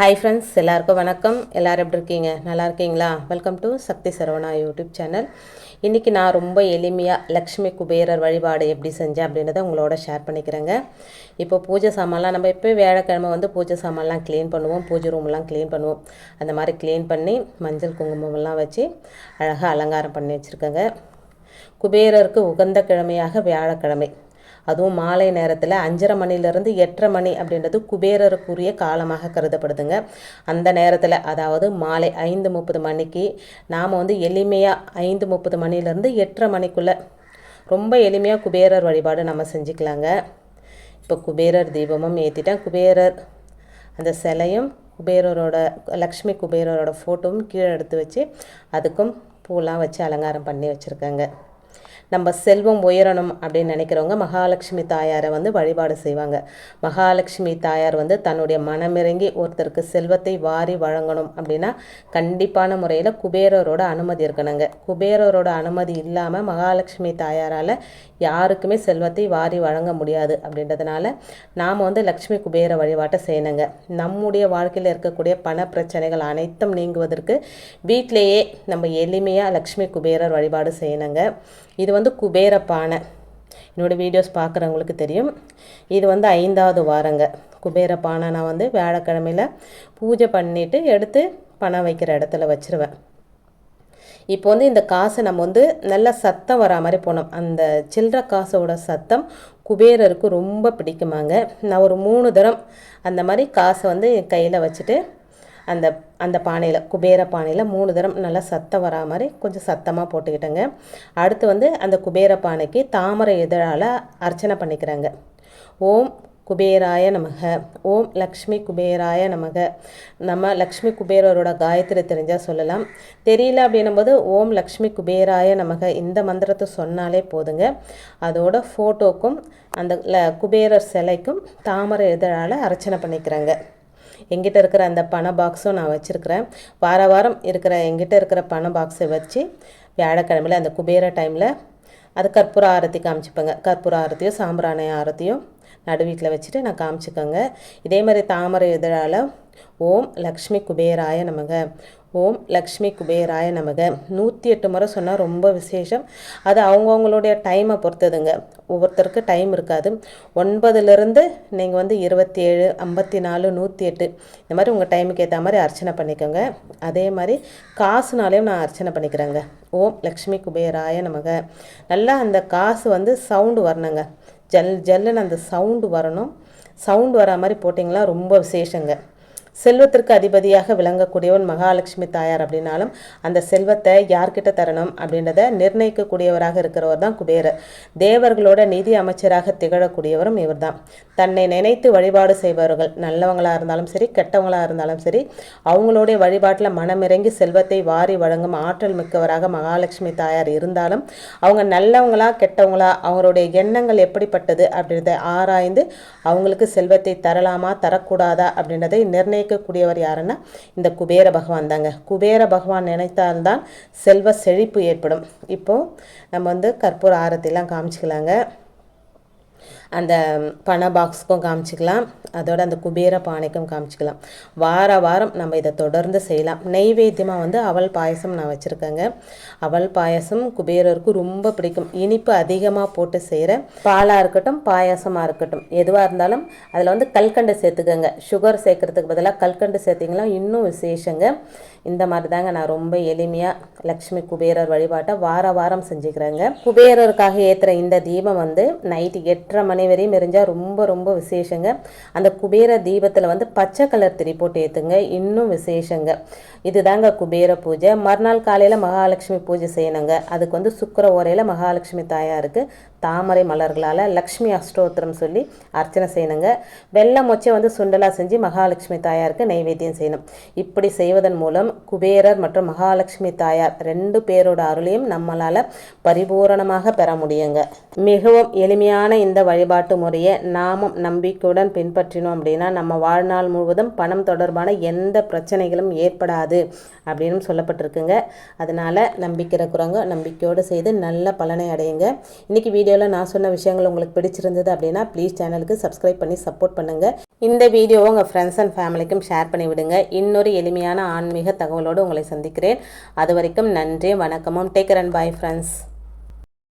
Hi friends எல்லாருக்கும் வணக்கம். எல்லோரும் எப்படி இருக்கீங்க? நல்லா இருக்கீங்களா? Welcome to Sakthi Saravana YouTube channel இன்றைக்கி நான் ரொம்ப எளிமையாக லக்ஷ்மி குபேரர் வழிபாடு எப்படி செஞ்சேன் அப்படின்றத உங்களோட ஷேர் பண்ணிக்கிறேங்க. இப்போ பூஜை சாமான்லாம் நம்ம இப்போ வியாழக்கிழமை வந்து பூஜை சாமான்லாம் க்ளீன் பண்ணுவோம். பூஜை ரூம்லாம் க்ளீன் பண்ணுவோம். அந்த மாதிரி க்ளீன் பண்ணி மஞ்சள் குங்குமம்லாம் வச்சு அழகாக அலங்காரம் பண்ணி வச்சுருக்கேங்க. குபேரருக்கு உகந்த கிழமையாக வியாழக்கிழமை. அதுவும் மாலை நேரத்தில் அஞ்சரை மணிலேருந்து எட்டரை மணி அப்படின்றது குபேரருக்குரிய காலமாக கருதப்படுதுங்க. அந்த நேரத்தில் அதாவது மாலை ஐந்து முப்பது மணிக்கு நாம் வந்து எளிமையாக ஐந்து முப்பது மணிலேருந்து எட்டரை மணிக்குள்ளே ரொம்ப எளிமையாக குபேரர் வழிபாடு நம்ம செஞ்சுக்கலாங்க. இப்போ குபேரர் தீபமும் ஏற்றிட்டேன் குபேரர் அந்த சிலையும் குபேரரோட லக்ஷ்மி குபேரரோட ஃபோட்டோவும் கீழே எடுத்து வச்சு அதுக்கும் பூலாம் வச்சு அலங்காரம் பண்ணி வச்சுருக்கேங்க. நம்ம செல்வம் உயரணும் அப்படின்னு நினைக்கிறவங்க மகாலட்சுமி தாயாரை வந்து வழிபாடு செய்வாங்க. மகாலட்சுமி தாயார் வந்து தன்னுடைய மனமிறங்கி ஒருத்தருக்கு செல்வத்தை வாரி வழங்கணும் அப்படின்னா கண்டிப்பான முறையில் குபேரரோட அனுமதி இருக்கணுங்க. குபேரரோட அனுமதி இல்லாமல் மகாலட்சுமி தாயாரால் யாருக்குமே செல்வத்தை வாரி வழங்க முடியாது அப்படின்றதுனால நாம் வந்து லக்ஷ்மி குபேர வழிபாட்டை செய்யணுங்க. நம்முடைய வாழ்க்கையில் இருக்கக்கூடிய பண பிரச்சனைகள் அனைத்தும் நீங்குவதற்கு வீட்டிலேயே நம்ம எளிமையாக லக்ஷ்மி குபேரர் வழிபாடு செய்யணுங்க. இது வந்து குபேர பானை. என்னோடய வீடியோஸ் பார்க்குறவங்களுக்கு தெரியும். இது வந்து ஐந்தாவது வாரங்க. குபேர பானை நான் வந்து வியாழக்கிழமையில் பூஜை பண்ணிவிட்டு எடுத்து பணம் வைக்கிற இடத்துல வச்சுருவேன். இப்போ வந்து இந்த காசை நம்ம வந்து நல்ல சத்தம் வரா மாதிரி போனோம் அந்த சில்லற காசோட சத்தம் குபேரருக்கு ரொம்ப பிடிக்குமாங்க. நான் ஒரு மூணு தரம் அந்த மாதிரி காசை வந்து என் கையில் வச்சுட்டு அந்த அந்த பானையில் குபேர பானையில் மூணு தரம் நல்லா சத்தம் வரா மாதிரி கொஞ்சம் சத்தமாக போட்டுக்கிட்டேங்க. அடுத்து வந்து அந்த குபேர பானைக்கு தாமரை இதழால் அர்ச்சனை பண்ணிக்கிறாங்க. ஓம் குபேராய நமக. ஓம் லக்ஷ்மி குபேராய நமக. நம்ம லக்ஷ்மி குபேரரோட காயத்ரி தெரிஞ்சால் சொல்லலாம். தெரியல அப்படின்னும்போது ஓம் லக்ஷ்மி குபேராய நமக. இந்த மந்திரத்தை சொன்னாலே போதுங்க. அதோட ஃபோட்டோக்கும் அந்த ல குபேரர் சிலைக்கும் தாமரை இதழால் அர்ச்சனை பண்ணிக்கிறாங்க. எங்கிட்ட இருக்கிற அந்த பண பாக்ஸும் நான் வச்சுருக்கிறேன். வார வாரம் இருக்கிற எங்கிட்ட இருக்கிற பண பாக்ஸை வச்சு வியாழக்கிழமையில் அந்த குபேர டைமில் அது கற்பூர ஆரத்தி காமிச்சுப்பேங்க. கற்பூர ஆரத்தியும் சாம்பிராணி ஆரத்தியும் நடு வீட்டில் வச்சுட்டு நான் காமிச்சுக்கோங்க. இதே மாதிரி தாமரை இதழால் ஓம் லக்ஷ்மி குபேராய நமக. ஓம் லக்ஷ்மி குபேராய நமக. நூற்றி எட்டு முறை சொன்னால் ரொம்ப விசேஷம். அது அவங்கவுங்களுடைய டைமை பொறுத்ததுங்க. ஒவ்வொருத்தருக்கு டைம் இருக்காது. ஒன்பதுலேருந்து நீங்கள் வந்து இருபத்தி ஏழு ஐம்பத்தி நாலு நூற்றி எட்டு. இந்த மாதிரி உங்கள் டைமுக்கு ஏற்ற மாதிரி அர்ச்சனை பண்ணிக்கோங்க. அதே மாதிரி காசுனாலேயும் நான் அர்ச்சனை பண்ணிக்கிறேங்க. ஓம் லக்ஷ்மி குபேராய நமக. நல்லா அந்த காசு வந்து சவுண்டு வரணுங்க. ஜல் ஜல்லுன்னு அந்த சவுண்டு வரணும். சவுண்டு வரா மாதிரி போட்டிங்களா ரொம்ப விசேஷங்க. செல்வத்திற்கு அதிபதியாக விளங்கக்கூடியவன் மகாலட்சுமி தாயார் அப்படின்னாலும் அந்த செல்வத்தை யார்கிட்ட தரணும் அப்படின்றத நிர்ணயிக்கக்கூடியவராக இருக்கிறவர் தான் குபேரர். தேவர்களோட நிதி அமைச்சராக திகழக்கூடியவரும் இவர் தான் தன்னை நினைத்து வழிபாடு செய்பவர்கள் நல்லவங்களாக இருந்தாலும் சரி கெட்டவங்களாக இருந்தாலும் சரி அவங்களுடைய வழிபாட்டில் மனமிறங்கி செல்வத்தை வாரி வழங்கும் ஆற்றல் மிக்கவராக மகாலட்சுமி தாயார் இருந்தாலும் அவங்க நல்லவங்களா கெட்டவங்களா அவங்களுடைய எண்ணங்கள் எப்படிப்பட்டது அப்படின்றத ஆராய்ந்து அவங்களுக்கு செல்வத்தை தரலாமா தரக்கூடாதா அப்படின்றதை நிர்ணய நினைக்கக்கூடியவர் யாருன்னா இந்த குபேர பகவான் தாங்க. குபேர பகவான் நினைத்தால்தான் செல்வ செழிப்பு ஏற்படும். இப்போது நம்ம வந்து கற்பூர ஆரத்திலாம் காமிச்சிக்கலாங்க. அந்த பண பாக்ஸுக்கும் காமிச்சிக்கலாம். அதோட அந்த குபேர பானைக்கும் காமிச்சிக்கலாம். வார வாரம் நம்ம இதை தொடர்ந்து செய்யலாம். நெய்வேத்தியமாக வந்து அவல் பாயசம் நான் வச்சுருக்கேங்க. அவல் பாயசம் குபேரருக்கு ரொம்ப பிடிக்கும். இனிப்பு அதிகமாக போட்டு செய்கிற பாலாக இருக்கட்டும் பாயசமாக இருக்கட்டும். எதுவாக இருந்தாலும் அதில் வந்து கல்கண்டு சேர்த்துக்கோங்க. சுகர் சேர்க்குறதுக்கு பதிலாக கல்கண்டு சேர்த்திங்கன்னா இன்னும் விசேஷங்க. இந்த மாதிரி தாங்க நான் ரொம்ப எளிமையாக லக்ஷ்மி குபேரர் வழிபாட்டை வார வாரம் செஞ்சுக்கிறேங்க. குபேரருக்காக ஏற்றுற இந்த தீபம் வந்து நைட்டு எட்டரை மணி வரையும் எரிஞ்சால் ரொம்ப ரொம்ப விசேஷங்க. அந்த குபேர தீபத்தில் வந்து பச்சை கலர் திரி போட்டு ஏற்றுங்க இன்னும் விசேஷங்க. இதுதாங்க குபேர பூஜை. மறுநாள் காலையில் மகாலட்சுமி பூஜை செய்யணுங்க. அதுக்கு வந்து சுக்கர ஓரையில் மகாலட்சுமி தாயாருக்கு தாமரை மலர்களால் லக்ஷ்மி அஷ்டோத்திரம் சொல்லி அர்ச்சனை செய்யணுங்க. வெள்ளை மொச்சை வந்து சுண்டலாக செஞ்சு மகாலட்சுமி தாயாருக்கு நைவேத்தியம் செய்யணும். இப்படி செய்வதன் மூலம் குபேரர் மற்றும் மகாலட்சுமி தாயார் ரெண்டு பேரோட அருளையும் நம்மளால் பரிபூரணமாக பெற முடியுங்க. மிகவும் எளிமையான இந்த வழிபாட்டு முறையை நாமும் நம்பிக்கையுடன் பின்பற்றினோம் அப்படின்னா நம்ம வாழ்நாள் முழுவதும் பணம் தொடர்பான எந்த பிரச்சனைகளும் ஏற்படாது அப்படின்னு சொல்லப்பட்டிருக்குங்க. அதனால் நம்பிக்கை இருக்கிறவங்க நம்பிக்கையோடு செய்து நல்ல பலனை அடையுங்க. இன்றைக்கி வீடியோ வீடியோவில் நான் சொன்ன விஷயங்கள் உங்களுக்கு பிடிச்சிருந்தது அப்படின்னா ப்ளீஸ் சேனலுக்கு சப்ஸ்கிரைப் பண்ணி சப்போர்ட் பண்ணுங்கள் இந்த வீடியோவை உங்கள் ஃப்ரெண்ட்ஸ் அண்ட் ஃபேமிலிக்கும் ஷேர் பண்ணிவிடுங்க இன்னொரு எளிமையான ஆன்மீக தகவலோடு உங்களை சந்திக்கிறேன். அது வரைக்கும் நன்றி வணக்கமும். Take and bye friends